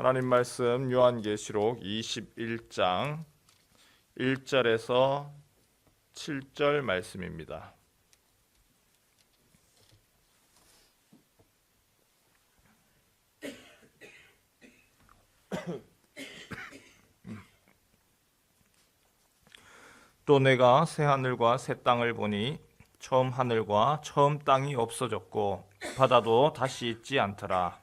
하나님 말씀 요한계시록 21장 1절에서 7절 말씀입니다. 또 내가 새 하늘과 새 땅을 보니 처음 하늘과 처음 땅이 없어졌고 바다도 다시 있지 않더라.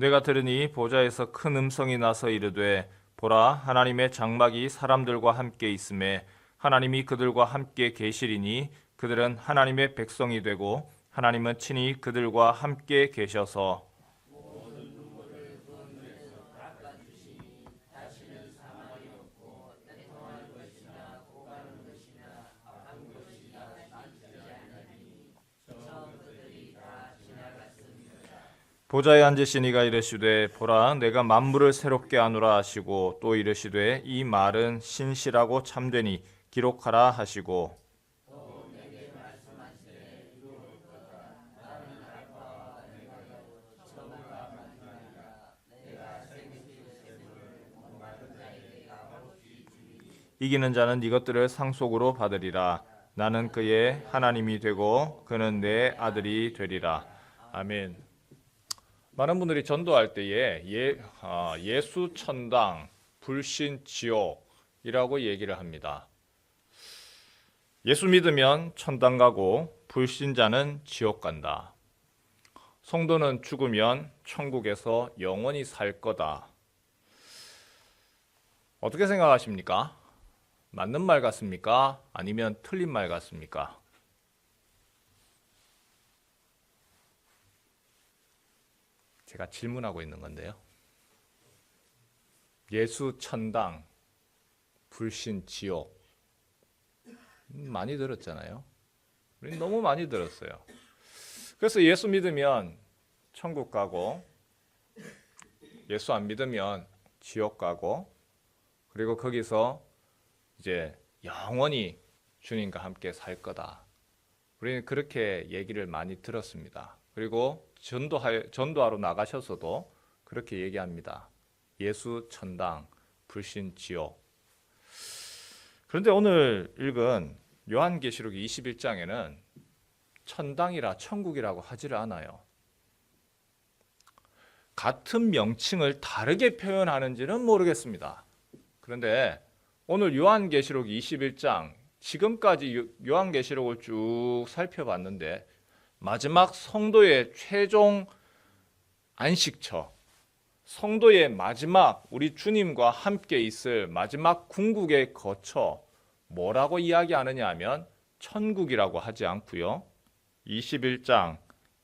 내가 들으니 보좌에서 큰 음성이 나서 이르되 보라 하나님의 장막이 사람들과 함께 있음에 하나님이 그들과 함께 계시리니 그들은 하나님의 백성이 되고 하나님은 친히 그들과 함께 계셔서 보좌에 앉으신 이가 이르시되 보라 내가 만물을 새롭게 하노라 하시고 또 이르시되 이 말은 신실하고 참되니 기록하라 하시고. 이기는 자는 이것들을 상속으로 받으리라. 나는 그의 하나님이 되고 그는 내 아들이 되리라. 아멘. 많은 분들이 전도할 때에 예, 아, 예수 천당, 불신 지옥이라고 얘기를 합니다. 예수 믿으면 천당 가고 불신자는 지옥 간다. 성도는 죽으면 천국에서 영원히 살 거다. 어떻게 생각하십니까? 맞는 말 같습니까? 아니면 틀린 말 같습니까? 제가 질문하고 있는 건데요. 예수 천당, 불신 지옥. 음, 많이 들었잖아요. 우리 너무 많이 들었어요. 그래서 예수 믿으면 천국 가고, 예수 안 믿으면 지옥 가고, 그리고 거기서 이제 영원히 주님과 함께 살 거다. 우리는 그렇게 얘기를 많이 들었습니다. 그리고 전도하, 전도하러 나가셔서도 그렇게 얘기합니다. 예수 천당, 불신 지옥. 그런데 오늘 읽은 요한계시록 21장에는 천당이라 천국이라고 하지를 않아요. 같은 명칭을 다르게 표현하는지는 모르겠습니다. 그런데 오늘 요한계시록 21장 지금까지 요한계시록을 쭉 살펴봤는데 마지막 성도의 최종 안식처, 성도의 마지막 우리 주님과 함께 있을 마지막 궁극의 거처 뭐라고 이야기하느냐 하면 천국이라고 하지 않고요. 21장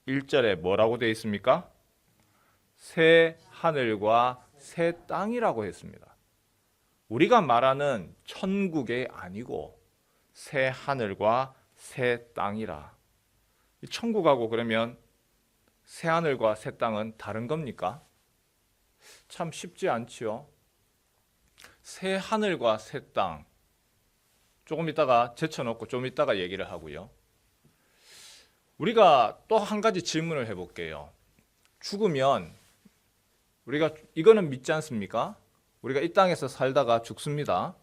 1절에 뭐라고 되어 있습니까? 새 하늘과 새 땅이라고 했습니다. 우리가 말하는 천국이 아니고 새 하늘과 새 땅이라. 천국하고 그러면 새 하늘과 새 땅은 다른 겁니까? 참 쉽지 않지요. 새 하늘과 새 땅. 조금 있다가 제쳐놓고 좀 있다가 얘기를 하고요. 우리가 또 한 가지 질문을 해볼게요. 죽으면 우리가 이거는 믿지 않습니까? 우리가 이 땅에서 살다가 죽습니다.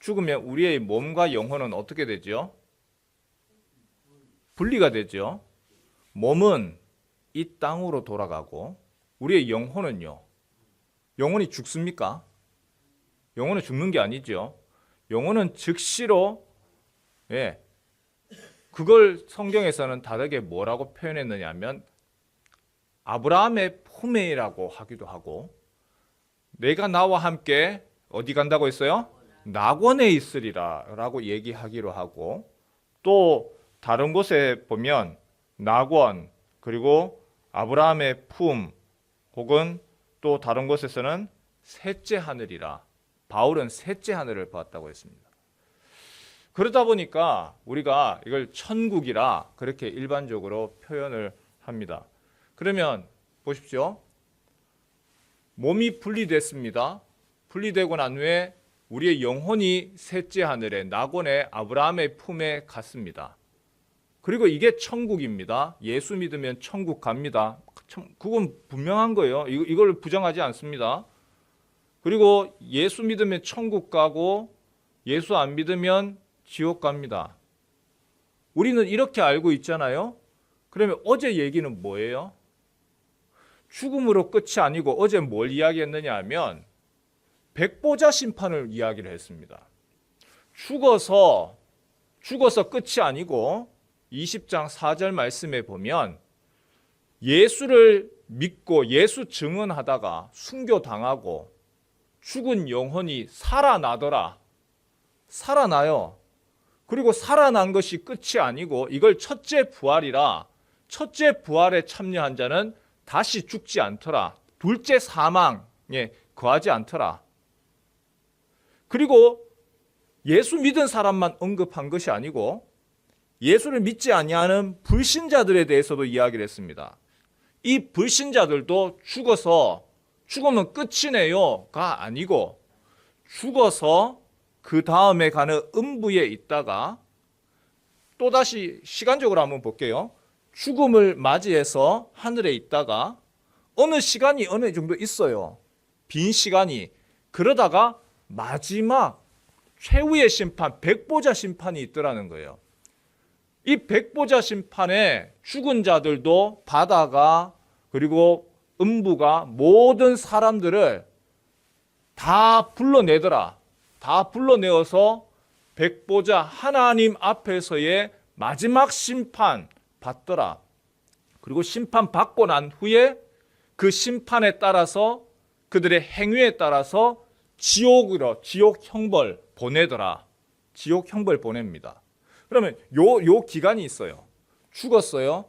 죽으면 우리의 몸과 영혼은 어떻게 되죠? 분리가 되죠. 몸은 이 땅으로 돌아가고 우리의 영혼은요. 영혼이 죽습니까? 영혼은 죽는 게 아니죠. 영혼은 즉시로 예. 그걸 성경에서는 다르게 뭐라고 표현했느냐면 아브라함의 품에라고 하기도 하고 내가 나와 함께 어디 간다고 했어요? 낙원에 있으리라라고 얘기하기로 하고 또 다른 곳에 보면 낙원 그리고 아브라함의 품 혹은 또 다른 곳에서는 셋째 하늘이라 바울은 셋째 하늘을 봤다고 했습니다. 그러다 보니까 우리가 이걸 천국이라 그렇게 일반적으로 표현을 합니다. 그러면 보십시오. 몸이 분리됐습니다. 분리되고 난 후에 우리의 영혼이 셋째 하늘에 낙원의 아브라함의 품에 갔습니다. 그리고 이게 천국입니다. 예수 믿으면 천국 갑니다. 참, 그건 분명한 거예요. 이- 이걸 부정하지 않습니다. 그리고 예수 믿으면 천국 가고 예수 안 믿으면 지옥 갑니다. 우리는 이렇게 알고 있잖아요. 그러면 어제 얘기는 뭐예요? 죽음으로 끝이 아니고 어제 뭘 이야기했느냐 하면 백보자 심판을 이야기를 했습니다. 죽어서 죽어서 끝이 아니고 20장 4절 말씀에 보면 예수를 믿고 예수 증언하다가 순교 당하고 죽은 영혼이 살아나더라. 살아나요. 그리고 살아난 것이 끝이 아니고 이걸 첫째 부활이라 첫째 부활에 참여한 자는 다시 죽지 않더라. 둘째 사망에 거하지 않더라. 그리고 예수 믿은 사람만 언급한 것이 아니고 예수를 믿지 아니하는 불신자들에 대해서도 이야기를 했습니다. 이 불신자들도 죽어서 죽으면 끝이네요가 아니고 죽어서 그 다음에 가는 음부에 있다가 또다시 시간적으로 한번 볼게요. 죽음을 맞이해서 하늘에 있다가 어느 시간이 어느 정도 있어요. 빈 시간이. 그러다가 마지막 최후의 심판, 백보자 심판이 있더라는 거예요. 이 백보자 심판에 죽은 자들도 바다가 그리고 음부가 모든 사람들을 다 불러내더라. 다 불러내어서 백보자 하나님 앞에서의 마지막 심판 받더라. 그리고 심판 받고 난 후에 그 심판에 따라서 그들의 행위에 따라서 지옥으로 지옥 형벌 보내더라. 지옥 형벌 보냅니다. 그러면 요 요 기간이 있어요. 죽었어요.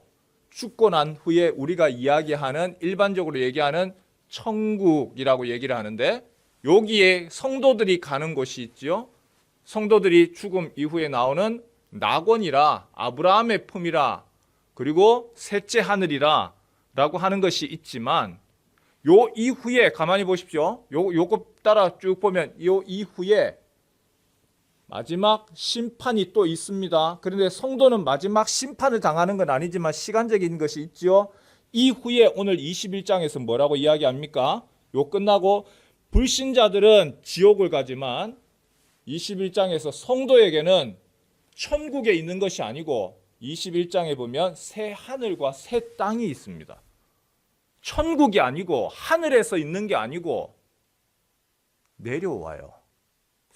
죽고 난 후에 우리가 이야기하는 일반적으로 얘기하는 천국이라고 얘기를 하는데 여기에 성도들이 가는 곳이 있죠. 성도들이 죽음 이후에 나오는 낙원이라 아브라함의 품이라 그리고 셋째 하늘이라 라고 하는 것이 있지만 요 이후에 가만히 보십시오. 요 요거 따라 쭉 보면 요 이후에 마지막 심판이 또 있습니다. 그런데 성도는 마지막 심판을 당하는 건 아니지만 시간적인 것이 있죠. 이후에 오늘 21장에서 뭐라고 이야기합니까? 요 끝나고 불신자들은 지옥을 가지만 21장에서 성도에게는 천국에 있는 것이 아니고 21장에 보면 새 하늘과 새 땅이 있습니다. 천국이 아니고 하늘에서 있는 게 아니고 내려와요.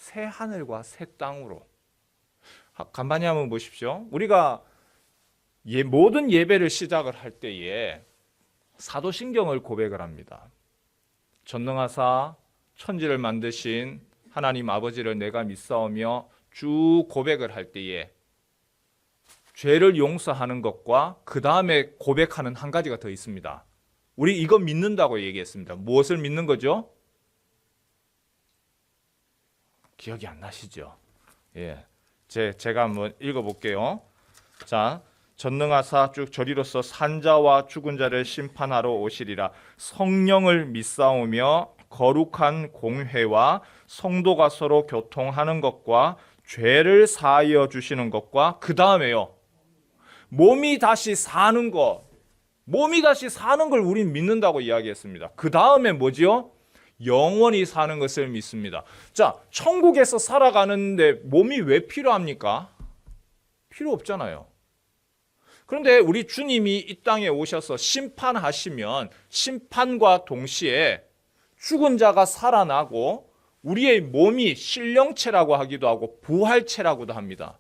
새 하늘과 새 땅으로. 하- 간단히 한번 보십시오. 우리가 예, 모든 예배를 시작을 할 때에 사도신경을 고백을 합니다. 전능하사 천지를 만드신 하나님 아버지를 내가 믿사오며 쭉 고백을 할 때에 죄를 용서하는 것과 그 다음에 고백하는 한 가지가 더 있습니다. 우리 이거 믿는다고 얘기했습니다. 무엇을 믿는 거죠? 기억이 안 나시죠? 예. 제, 제가 한번 읽어볼게요. 자, 전능하사 쭉 저리로서 산자와 죽은 자를 심판하러 오시리라. 성령을 믿사오며 거룩한 공회와 성도가 서로 교통하는 것과 죄를 사하여 주시는 것과 그 다음에요. 몸이 다시 사는 것. 몸이 다시 사는 걸 우린 믿는다고 이야기했습니다. 그 다음에 뭐지요? 영원히 사는 것을 믿습니다. 자, 천국에서 살아가는데 몸이 왜 필요합니까? 필요 없잖아요. 그런데 우리 주님이 이 땅에 오셔서 심판하시면 심판과 동시에 죽은 자가 살아나고 우리의 몸이 신령체라고 하기도 하고 부활체라고도 합니다.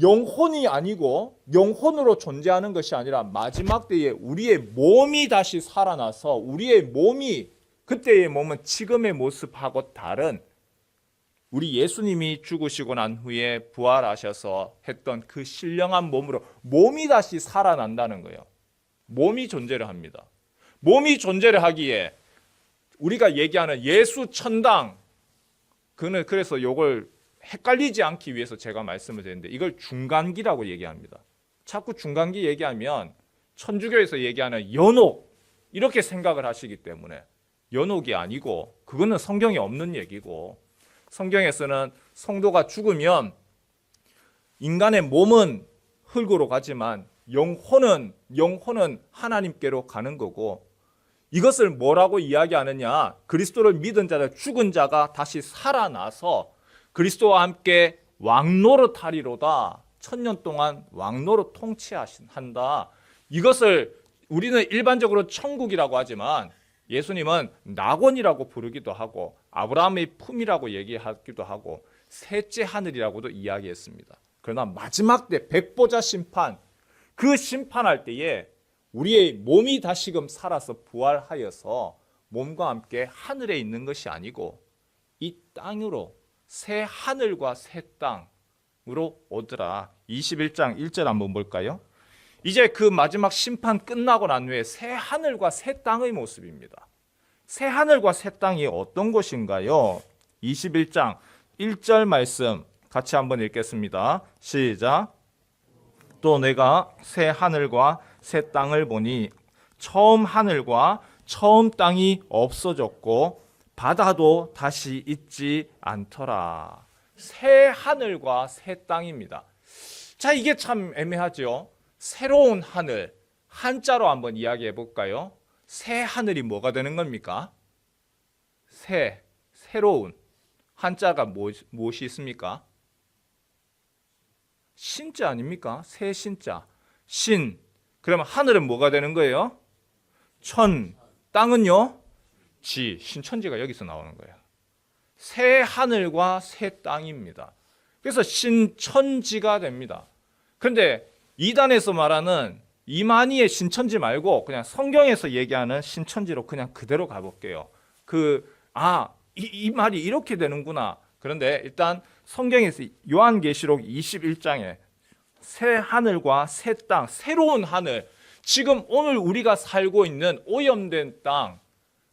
영혼이 아니고 영혼으로 존재하는 것이 아니라 마지막 때에 우리의 몸이 다시 살아나서 우리의 몸이 그때의 몸은 지금의 모습하고 다른 우리 예수님이 죽으시고 난 후에 부활하셔서 했던 그 신령한 몸으로 몸이 다시 살아난다는 거예요. 몸이 존재를 합니다. 몸이 존재를 하기에 우리가 얘기하는 예수 천당 그는 그래서 요걸 헷갈리지 않기 위해서 제가 말씀을 드렸는데 이걸 중간기라고 얘기합니다. 자꾸 중간기 얘기하면 천주교에서 얘기하는 연옥 이렇게 생각을 하시기 때문에 연옥이 아니고 그거는 성경에 없는 얘기고 성경에서는 성도가 죽으면 인간의 몸은 흙으로 가지만 영혼은 영혼은 하나님께로 가는 거고 이것을 뭐라고 이야기하느냐? 그리스도를 믿은 자들 죽은 자가 다시 살아나서 그리스도와 함께 왕노릇 하리로다. 천년 동안 왕노릇 통치한다. 이것을 우리는 일반적으로 천국이라고 하지만 예수님은 낙원이라고 부르기도 하고 아브라함의 품이라고 얘기하기도 하고 셋째 하늘이라고도 이야기했습니다. 그러나 마지막 때 백보자 심판 그 심판할 때에 우리의 몸이 다시금 살아서 부활하여서 몸과 함께 하늘에 있는 것이 아니고 이 땅으로 새 하늘과 새 땅으로 오더라. 21장 1절 한번 볼까요? 이제 그 마지막 심판 끝나고 난 후에 새 하늘과 새 땅의 모습입니다. 새 하늘과 새 땅이 어떤 곳인가요? 21장 1절 말씀 같이 한번 읽겠습니다. 시작. 또 내가 새 하늘과 새 땅을 보니 처음 하늘과 처음 땅이 없어졌고 바다도 다시 있지 않더라. 새 하늘과 새 땅입니다. 자, 이게 참 애매하죠. 새로운 하늘 한자로 한번 이야기해 볼까요? 새 하늘이 뭐가 되는 겁니까? 새, 새로운 한자가 뭐, 무엇이 있습니까? 신자 아닙니까? 새 신자. 신. 그러면 하늘은 뭐가 되는 거예요? 천. 땅은요? 지. 신천지가 여기서 나오는 거예요. 새 하늘과 새 땅입니다. 그래서 신천지가 됩니다. 그런데 이단에서 말하는 이만희의 신천지 말고 그냥 성경에서 얘기하는 신천지로 그냥 그대로 가볼게요. 그, 아, 이, 이 말이 이렇게 되는구나. 그런데 일단 성경에서 요한계시록 21장에 새 하늘과 새 땅, 새로운 하늘, 지금 오늘 우리가 살고 있는 오염된 땅,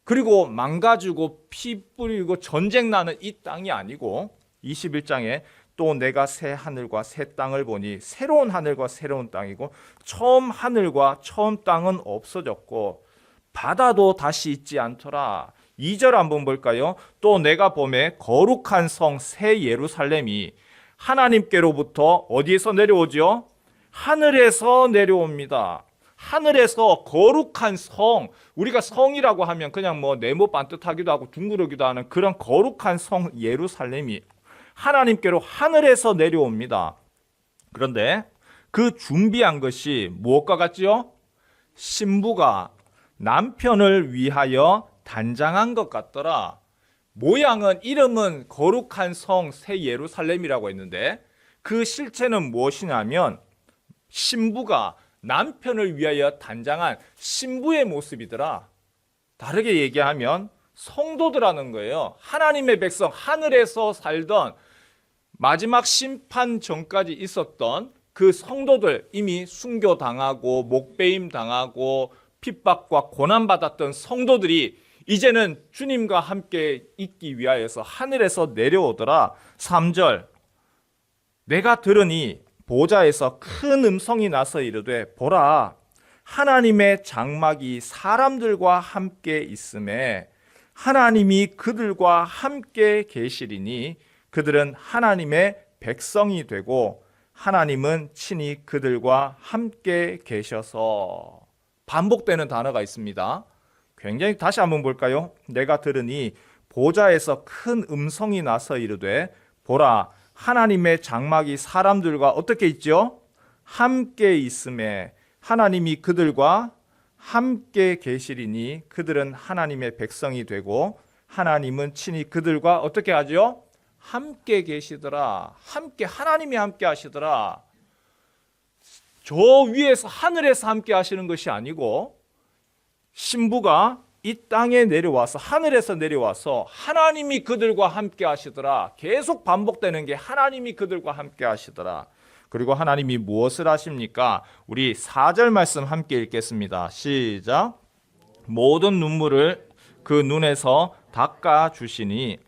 그리고 망가지고 피 뿌리고 전쟁 나는 이 땅이 아니고 21장에 또 내가 새 하늘과 새 땅을 보니 새로운 하늘과 새로운 땅이고 처음 하늘과 처음 땅은 없어졌고 바다도 다시 있지 않더라. 2절 한번 볼까요? 또 내가 봄에 거룩한 성 새 예루살렘이 하나님께로부터 어디에서 내려오죠? 하늘에서 내려옵니다. 하늘에서 거룩한 성, 우리가 성이라고 하면 그냥 뭐 네모 반듯하기도 하고 둥그러기도 하는 그런 거룩한 성 예루살렘이 하나님께로 하늘에서 내려옵니다. 그런데 그 준비한 것이 무엇과 같지요? 신부가 남편을 위하여 단장한 것 같더라. 모양은 이름은 거룩한 성 새 예루살렘이라고 했는데 그 실체는 무엇이냐면 신부가 남편을 위하여 단장한 신부의 모습이더라. 다르게 얘기하면 성도들하는 거예요. 하나님의 백성 하늘에서 살던 마지막 심판 전까지 있었던 그 성도들 이미 순교 당하고 목배임 당하고 핍박과 고난 받았던 성도들이 이제는 주님과 함께 있기 위하여서 하늘에서 내려오더라. 3절 내가 들으니 보좌에서 큰 음성이 나서 이르되 보라 하나님의 장막이 사람들과 함께 있음에 하나님이 그들과 함께 계시리니 그들은 하나님의 백성이 되고 하나님은 친히 그들과 함께 계셔서 반복되는 단어가 있습니다. 굉장히 다시 한번 볼까요? 내가 들으니 보좌에서 큰 음성이 나서 이르되 보라 하나님의 장막이 사람들과 어떻게 있죠? 함께 있음에 하나님이 그들과 함께 계시리니 그들은 하나님의 백성이 되고 하나님은 친히 그들과 어떻게 하죠? 함께 계시더라. 함께 하나님이 함께 하시더라. 저 위에서 하늘에서 함께 하시는 것이 아니고 신부가 이 땅에 내려와서 하늘에서 내려와서 하나님이 그들과 함께 하시더라. 계속 반복되는 게 하나님이 그들과 함께 하시더라. 그리고 하나님이 무엇을 하십니까? 우리 4절 말씀 함께 읽겠습니다. 시작. 모든 눈물을 그 눈에서 닦아 주시니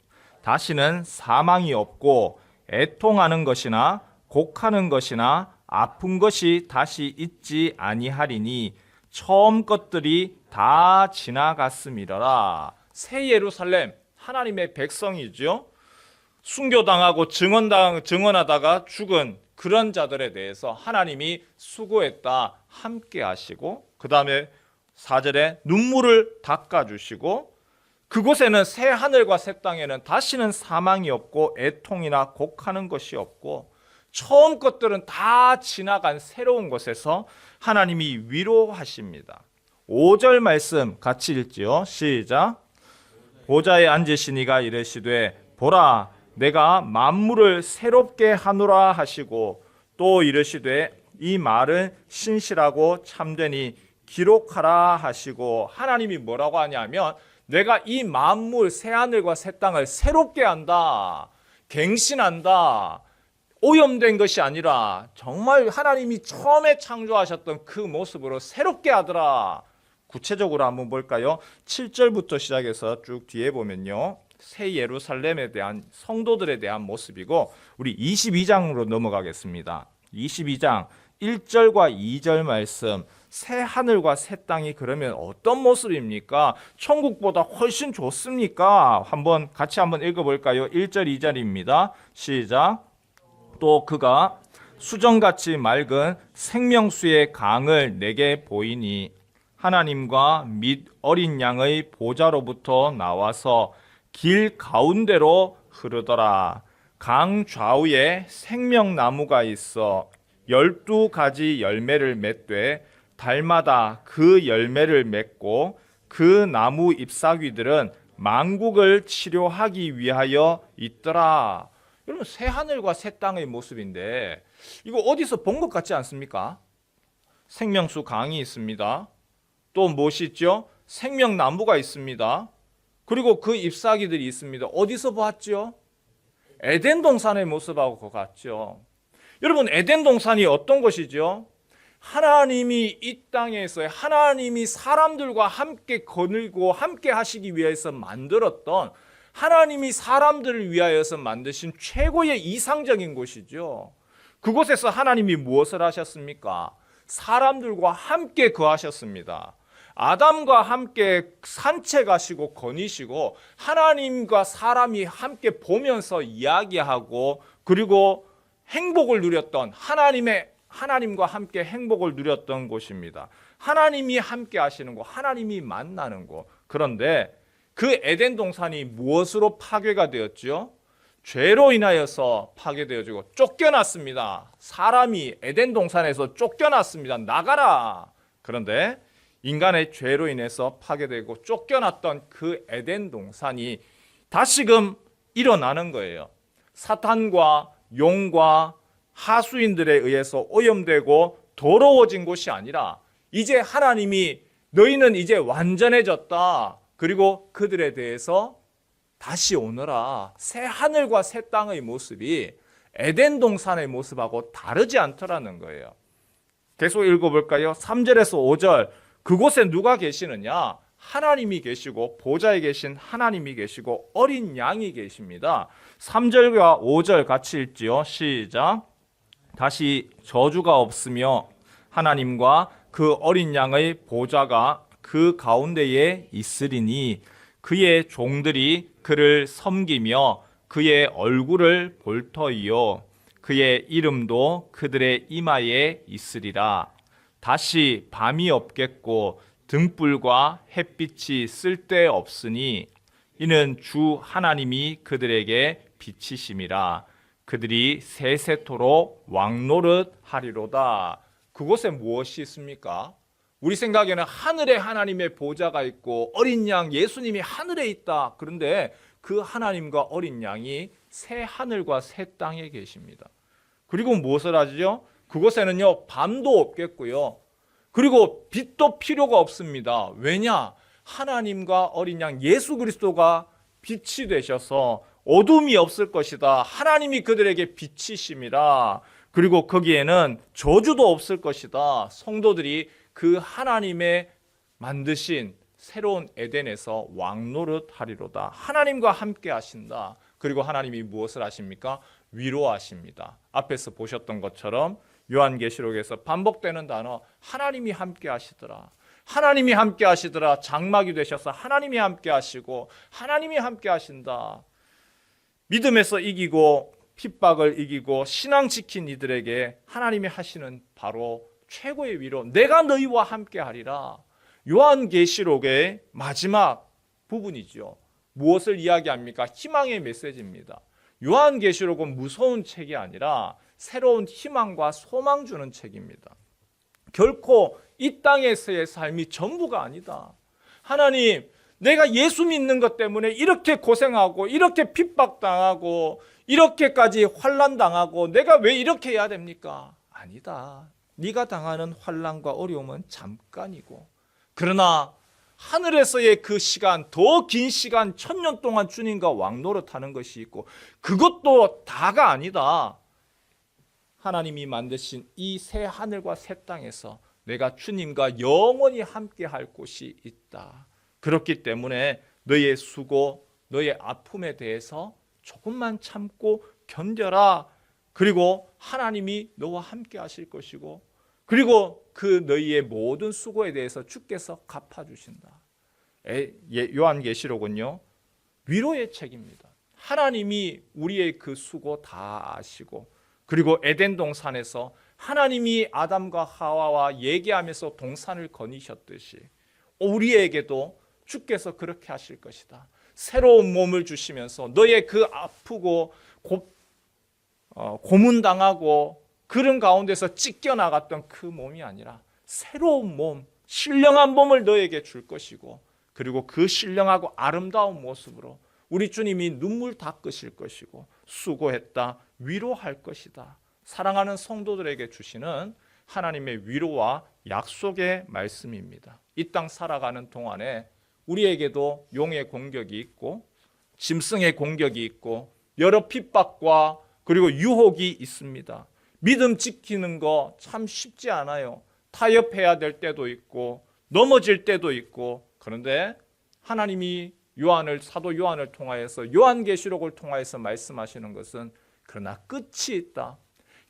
다시는 사망이 없고 애통하는 것이나 곡하는 것이나 아픈 것이 다시 있지 아니하리니 처음 것들이 다 지나갔음이라. 새 예루살렘 하나님의 백성이죠. 순교당하고 증언당 증언하다가 죽은 그런 자들에 대해서 하나님이 수고했다 함께 하시고 그다음에 4절에 눈물을 닦아 주시고 그곳에는 새 하늘과 새 땅에는 다시는 사망이 없고 애통이나 곡하는 것이 없고 처음 것들은 다 지나간 새로운 곳에서 하나님이 위로하십니다. 5절 말씀 같이 읽지요. 시작. 보좌에 앉으시니가 이르시되 보라 내가 만물을 새롭게 하노라 하시고 또 이르시되 이 말은 신실하고 참되니 기록하라 하시고 하나님이 뭐라고 하냐면 내가 이 만물 새 하늘과 새 땅을 새롭게 한다. 갱신한다. 오염된 것이 아니라 정말 하나님이 처음에 창조하셨던 그 모습으로 새롭게 하더라. 구체적으로 한번 볼까요? 7절부터 시작해서 쭉 뒤에 보면요. 새 예루살렘에 대한 성도들에 대한 모습이고 우리 22장으로 넘어가겠습니다. 22장 1절과 2절 말씀 새 하늘과 새 땅이 그러면 어떤 모습입니까? 천국보다 훨씬 좋습니까? 한번 같이 한번 읽어 볼까요? 1절 2절입니다. 시작. 또 그가 수정같이 맑은 생명수의 강을 내게 보이니 하나님과 및 어린 양의 보좌로부터 나와서 길 가운데로 흐르더라. 강 좌우에 생명나무가 있어 열두 가지 열매를 맺되 달마다 그 열매를 맺고 그 나무 잎사귀들은 만국을 치료하기 위하여 있더라. 여러분 새 하늘과 새 땅의 모습인데 이거 어디서 본 것 같지 않습니까? 생명수 강이 있습니다. 또 무엇이 있죠? 생명나무가 있습니다. 그리고 그 잎사귀들이 있습니다. 어디서 봤죠? 에덴 동산의 모습하고 같죠. 여러분 에덴 동산이 어떤 것이죠? 하나님이 이 땅에서 하나님이 사람들과 함께 거닐고 함께 하시기 위해서 만들었던 하나님이 사람들을 위하여서 만드신 최고의 이상적인 곳이죠. 그곳에서 하나님이 무엇을 하셨습니까? 사람들과 함께 거하셨습니다. 아담과 함께 산책하시고 거니시고 하나님과 사람이 함께 보면서 이야기하고 그리고 행복을 누렸던 하나님의 하나님과 함께 행복을 누렸던 곳입니다. 하나님이 함께 하시는 곳, 하나님이 만나는 곳. 그런데 그 에덴 동산이 무엇으로 파괴가 되었죠? 죄로 인하여서 파괴되어지고 쫓겨났습니다. 사람이 에덴 동산에서 쫓겨났습니다. 나가라. 그런데 인간의 죄로 인해서 파괴되고 쫓겨났던 그 에덴 동산이 다시금 일어나는 거예요. 사탄과 용과 하수인들에 의해서 오염되고 더러워진 곳이 아니라 이제 하나님이 너희는 이제 완전해졌다. 그리고 그들에 대해서 다시 오너라. 새 하늘과 새 땅의 모습이 에덴 동산의 모습하고 다르지 않더라는 거예요. 계속 읽어볼까요? 3절에서 5절. 그곳에 누가 계시느냐? 하나님이 계시고 보좌에 계신 하나님이 계시고 어린 양이 계십니다. 3절과 5절 같이 읽지요. 시작. 다시 저주가 없으며 하나님과 그 어린 양의 보좌가 그 가운데에 있으리니 그의 종들이 그를 섬기며 그의 얼굴을 볼 터이요. 그의 이름도 그들의 이마에 있으리라. 다시 밤이 없겠고 등불과 햇빛이 쓸데없으니 이는 주 하나님이 그들에게 빛이심이라 그들이 세세토록 왕노릇 하리로다 그곳에 무엇이 있습니까? 우리 생각에는 하늘에 하나님의 보좌가 있고 어린 양 예수님이 하늘에 있다. 그런데 그 하나님과 어린 양이 새 하늘과 새 땅에 계십니다. 그리고 무엇을 하죠? 그곳에는요, 밤도 없겠고요. 그리고 빛도 필요가 없습니다. 왜냐? 하나님과 어린 양 예수 그리스도가 빛이 되셔서 어둠이 없을 것이다. 하나님이 그들에게 빛이심이라. 그리고 거기에는 저주도 없을 것이다. 성도들이 그 하나님의 만드신 새로운 에덴에서 왕노릇 하리로다. 하나님과 함께 하신다. 그리고 하나님이 무엇을 하십니까? 위로하십니다. 앞에서 보셨던 것처럼 요한계시록에서 반복되는 단어 하나님이 함께 하시더라. 하나님이 함께 하시더라. 장막이 되셔서 하나님이 함께 하시고 하나님이 함께 하신다. 믿음에서 이기고 핍박을 이기고 신앙 지킨 이들에게 하나님이 하시는 바로 최고의 위로 내가 너희와 함께 하리라. 요한계시록의 마지막 부분이죠. 무엇을 이야기합니까? 희망의 메시지입니다. 요한계시록은 무서운 책이 아니라 새로운 희망과 소망 주는 책입니다. 결코 이 땅에서의 삶이 전부가 아니다. 하나님, 내가 예수 믿는 것 때문에 이렇게 고생하고 이렇게 핍박당하고 이렇게까지 환란 당하고 내가 왜 이렇게 해야 됩니까? 아니다. 네가 당하는 환란과 어려움은 잠깐이고 그러나 하늘에서의 그 시간 더 긴 시간 천년 동안 주님과 왕노릇하는 것이 있고 그것도 다가 아니다. 하나님이 만드신 이 새 하늘과 새 땅에서 내가 주님과 영원히 함께 할 곳이 있다. 그렇기 때문에 너의 수고, 너의 아픔에 대해서 조금만 참고 견뎌라. 그리고 하나님이 너와 함께 하실 것이고 그리고 그 너희의 모든 수고에 대해서 주께서 갚아 주신다. 요한계시록은요. 위로의 책입니다. 하나님이 우리의 그 수고 다 아시고 그리고 에덴 동산에서 하나님이 아담과 하와와 얘기하면서 동산을 거니셨듯이 우리에게도 주께서 그렇게 하실 것이다. 새로운 몸을 주시면서 너의 그 아프고 고, 어, 고문당하고 그런 가운데서 찢겨 나갔던 그 몸이 아니라 새로운 몸, 신령한 몸을 너에게 줄 것이고 그리고 그 신령하고 아름다운 모습으로 우리 주님이 눈물 닦으실 것이고 수고했다 위로할 것이다. 사랑하는 성도들에게 주시는 하나님의 위로와 약속의 말씀입니다. 이 땅 살아가는 동안에 우리에게도 용의 공격이 있고 짐승의 공격이 있고 여러 핍박과 그리고 유혹이 있습니다. 믿음 지키는 거 참 쉽지 않아요. 타협해야 될 때도 있고 넘어질 때도 있고 그런데 하나님이 요한을 사도 요한을 통하여서 요한계시록을 통하여서 말씀하시는 것은 그러나 끝이 있다.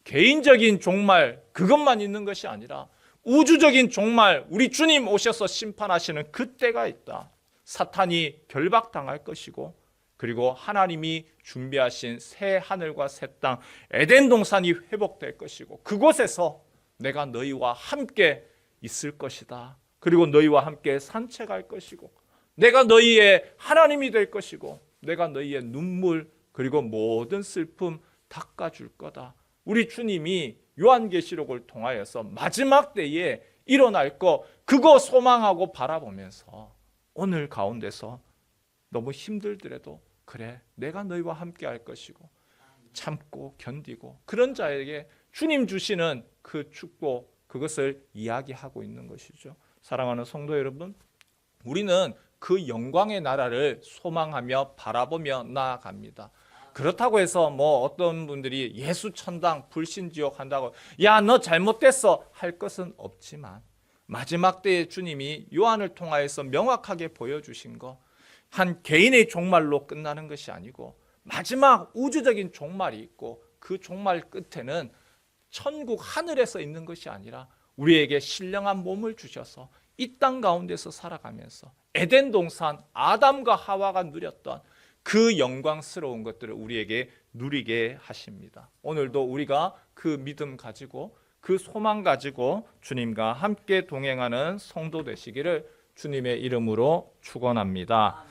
개인적인 종말 그것만 있는 것이 아니라 우주적인 종말 우리 주님 오셔서 심판하시는 그때가 있다. 사탄이 결박당할 것이고 그리고 하나님이 준비하신 새 하늘과 새 땅 에덴 동산이 회복될 것이고 그곳에서 내가 너희와 함께 있을 것이다. 그리고 너희와 함께 산책할 것이고 내가 너희의 하나님이 될 것이고 내가 너희의 눈물 그리고 모든 슬픔 닦아줄 거다. 우리 주님이 요한계시록을 통하여서 마지막 때에 일어날 거 그거 소망하고 바라보면서 오늘 가운데서 너무 힘들더라도 그래 내가 너희와 함께 할 것이고 참고 견디고 그런 자에게 주님 주시는 그 축복 그것을 이야기하고 있는 것이죠. 사랑하는 성도 여러분, 우리는 그 영광의 나라를 소망하며 바라보며 나아갑니다. 그렇다고 해서 뭐 어떤 분들이 예수 천당 불신 지옥 한다고 야 너 잘못됐어 할 것은 없지만 마지막 때에 주님이 요한을 통하여서 명확하게 보여주신 거 한 개인의 종말로 끝나는 것이 아니고 마지막 우주적인 종말이 있고 그 종말 끝에는 천국 하늘에서 있는 것이 아니라 우리에게 신령한 몸을 주셔서 이 땅 가운데서 살아가면서 에덴 동산 아담과 하와가 누렸던 그 영광스러운 것들을 우리에게 누리게 하십니다. 오늘도 우리가 그 믿음 가지고 그 소망 가지고 주님과 함께 동행하는 성도 되시기를 주님의 이름으로 축원합니다.